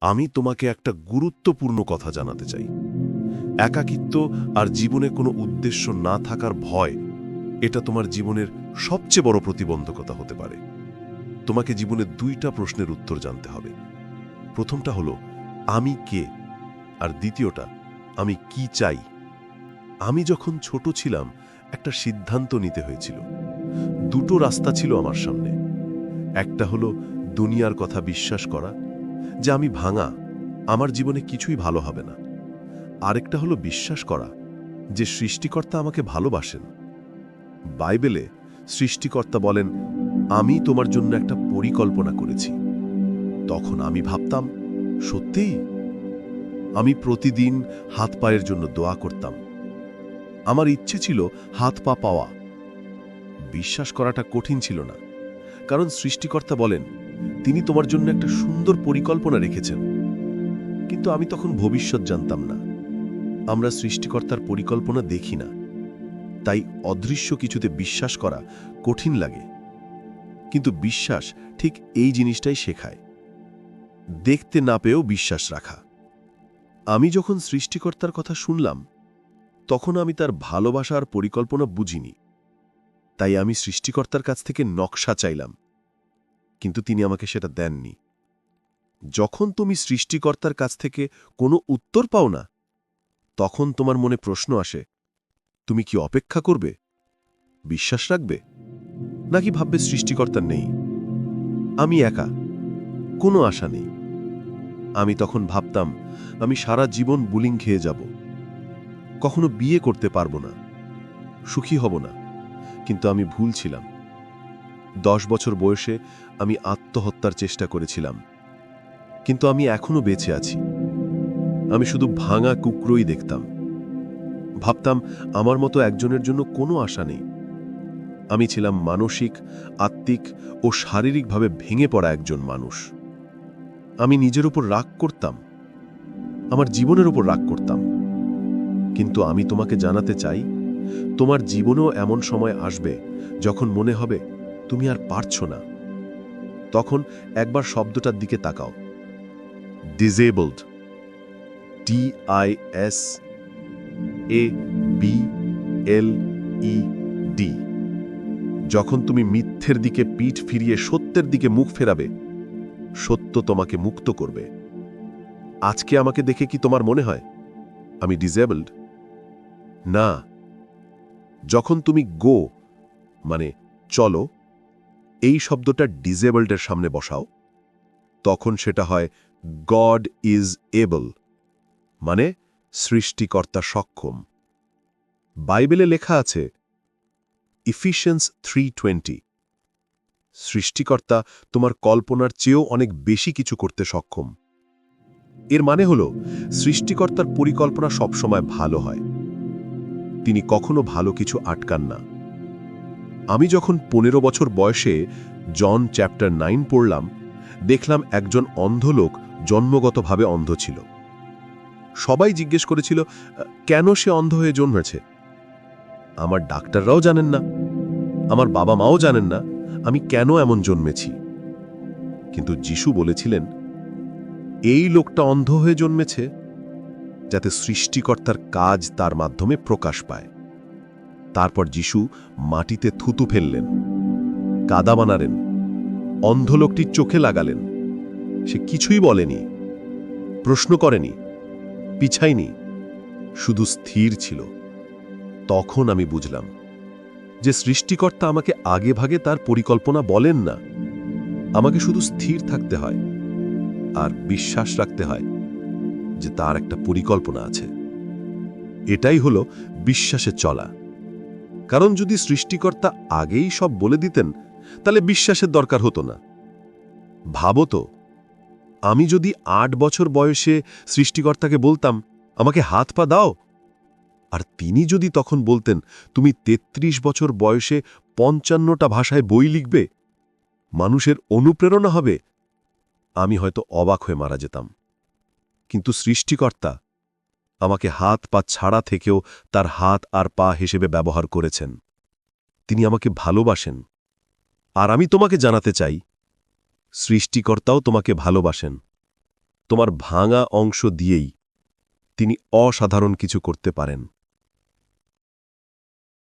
আমি তোমাকে একটা গুরুত্বপূর্ণ কথা জানাতে চাই। একাকিত্ব আর জীবনে কোনো উদ্দেশ্য না থাকার ভয়, এটা তোমার জীবনের সবচেয়ে বড় প্রতিবন্ধকতা হতে পারে। তোমাকে জীবনে দুইটা প্রশ্নের উত্তর জানতে হবে। প্রথমটা হলো, আমি কে? আর দ্বিতীয়টা, আমি কি চাই? আমি যখন ছোট ছিলাম, একটা সিদ্ধান্ত নিতে হয়েছিল। দুটো রাস্তা ছিল আমার সামনে। একটা হলো দুনিয়ার কথা বিশ্বাস করা যে আমি ভাঙা, আমার জীবনে কিছুই ভালো হবে না। আরেকটা হলো বিশ্বাস করা, যে সৃষ্টিকর্তা আমাকে ভালোবাসেন। বাইবেলে সৃষ্টিকর্তা বলেন, আমি তোমার জন্য একটা পরিকল্পনা করেছি। তখন আমি ভাবতাম, সত্যিই? আমি প্রতিদিন হাত পায়ের জন্য দোয়া করতাম। আমার ইচ্ছে ছিল হাত পা পাওয়া। বিশ্বাস করাটা কঠিন ছিল না। কারণ সৃষ্টিকর্তা বলেন তিনি তোমার জন্য একটা সুন্দর পরিকল্পনা রেখেছেন। কিন্তু আমি তখন ভবিষ্যৎ জানতাম না। আমরা সৃষ্টিকর্তার পরিকল্পনা দেখি না। তাই অদৃশ্য কিছুতে বিশ্বাস করা কঠিন লাগে। কিন্তু বিশ্বাস ঠিক এই জিনিসটাই শেখায়। দেখতে না পেয়েও বিশ্বাস রাখা। আমি যখন সৃষ্টিকর্তার কথা শুনলাম, তখন আমি তার ভালোবাসার পরিকল্পনা বুঝিনি। তাই আমি সৃষ্টিকর্তার কাছ থেকে নকশা চাইলাম। কিন্তু তিনি আমাকে সেটা দেননি। যখন তুমি সৃষ্টিকর্তার কাছ থেকে কোনো উত্তর পাও না, তখন তোমার মনে প্রশ্ন আসে, তুমি কি অপেক্ষা করবে? বিশ্বাস রাখবে? নাকি ভাববে সৃষ্টিকর্তা নেই? আমি একা, কোনো আশা নেই। আমি তখন ভাবতাম, আমি সারা জীবন বুলিং খেয়ে যাব। কখনো বিয়ে করতে পারব না, সুখী হব না, কিন্তু আমি ভুল ছিলাম। দশ বছর বয়সে আমি আত্মহত্যার চেষ্টা করেছিলাম। কিন্তু আমি এখনও বেঁচে আছি। আমি শুধু ভাঙা কুকরোই দেখতাম। ভাবতাম আমার মতো একজনের জন্য কোনো আশা নেই। আমি ছিলাম মানসিক, আত্মিক ও শারীরিকভাবে ভেঙে পড়া একজন মানুষ। আমি নিজের উপর রাগ করতাম। আমার জীবনের উপর রাগ করতাম। কিন্তু আমি তোমাকে জানাতে চাই, তোমার জীবনেও এমন সময় আসবে যখন মনে হবে তুমি আর পারছ না। তখন একবার শব্দটার দিকে তাকাও। Disabled T I S A B L E D যখন তুমি মিথ্যের দিকে পিঠ ফিরিয়ে সত্যের দিকে মুখ ফেরাবে, সত্য তোমাকে মুক্ত করবে। আজকে আমাকে দেখে কি তোমার মনে হয়? আমি ডিজেবলড না। যখন তুমি গো মানে চলো এই শব্দটা ডিজেবলডের সামনে বসাও। তখন সেটা হয় গড ইজ এবল মানে সৃষ্টিকর্তা সক্ষম। বাইবেলে লেখা আছে ইফিশিয়েন্স থ্রি সৃষ্টিকর্তা তোমার কল্পনার চেয়েও অনেক বেশি কিছু করতে সক্ষম। এর মানে হল, সৃষ্টিকর্তার পরিকল্পনা সবসময় ভালো হয়। তিনি কখনো ভালো কিছু আটকান না। আমি যখন পনেরো বছর বয়সে জন চ্যাপ্টার নাইন পড়লাম, দেখলাম একজন অন্ধ লোক জন্মগতভাবে অন্ধ ছিল। সবাই জিজ্ঞেস করেছিল, কেন সে অন্ধ হয়ে জন্মেছে? আমার ডাক্তাররাও জানেন না, আমার বাবা মাও জানেন না, আমি কেন এমন জন্মেছি? কিন্তু যিশু বলেছিলেন, এই লোকটা অন্ধ হয়ে জন্মেছে যাতে সৃষ্টিকর্তার কাজ তার মাধ্যমে প্রকাশ পায়। তারপর যিশু মাটিতে থুতু ফেললেন, কাদা বানালেন অন্ধ লোকটির চোখে লাগালেন। সে কিছুই বলেনি, প্রশ্ন করেনি, পিছায়নি, শুধু স্থির ছিল। তখন আমি বুঝলাম যে সৃষ্টিকর্তা আমাকে আগে ভাগে তার পরিকল্পনা বলেন না। আমাকে শুধু স্থির থাকতে হয় আর বিশ্বাস রাখতে হয় যে তার একটা পরিকল্পনা আছে। এটাই হলো বিশ্বাসে চলা। কারণ যদি সৃষ্টিকর্তা আগেই সব বলে দিতেন, তাহলে বিশ্বাসের দরকার হতো না। ভাবো তো, আমি যদি আট বছর বয়সে সৃষ্টিকর্তাকে বলতাম, আমাকে হাত পা দাও। আর তিনি যদি তখন বলতেন, তুমি ৩৩ বছর বয়সে পঞ্চান্নটা ভাষায় বই লিখবে, মানুষের অনুপ্রেরণা হবে, আমি হয়তো অবাক হয়ে মারা যেতাম। কিন্তু সৃষ্টিকর্তা আমাকে হাত পা ছাড়া থেকেও তার হাত আর পা হিসেবে ব্যবহার করেছেন। তিনি আমাকে ভালোবাসেন। আর আমি তোমাকে জানাতে চাই, সৃষ্টিকর্তাও তোমাকে ভালোবাসেন। তোমার ভাঙা অংশ দিয়েই তিনি অসাধারণ কিছু করতে পারেন।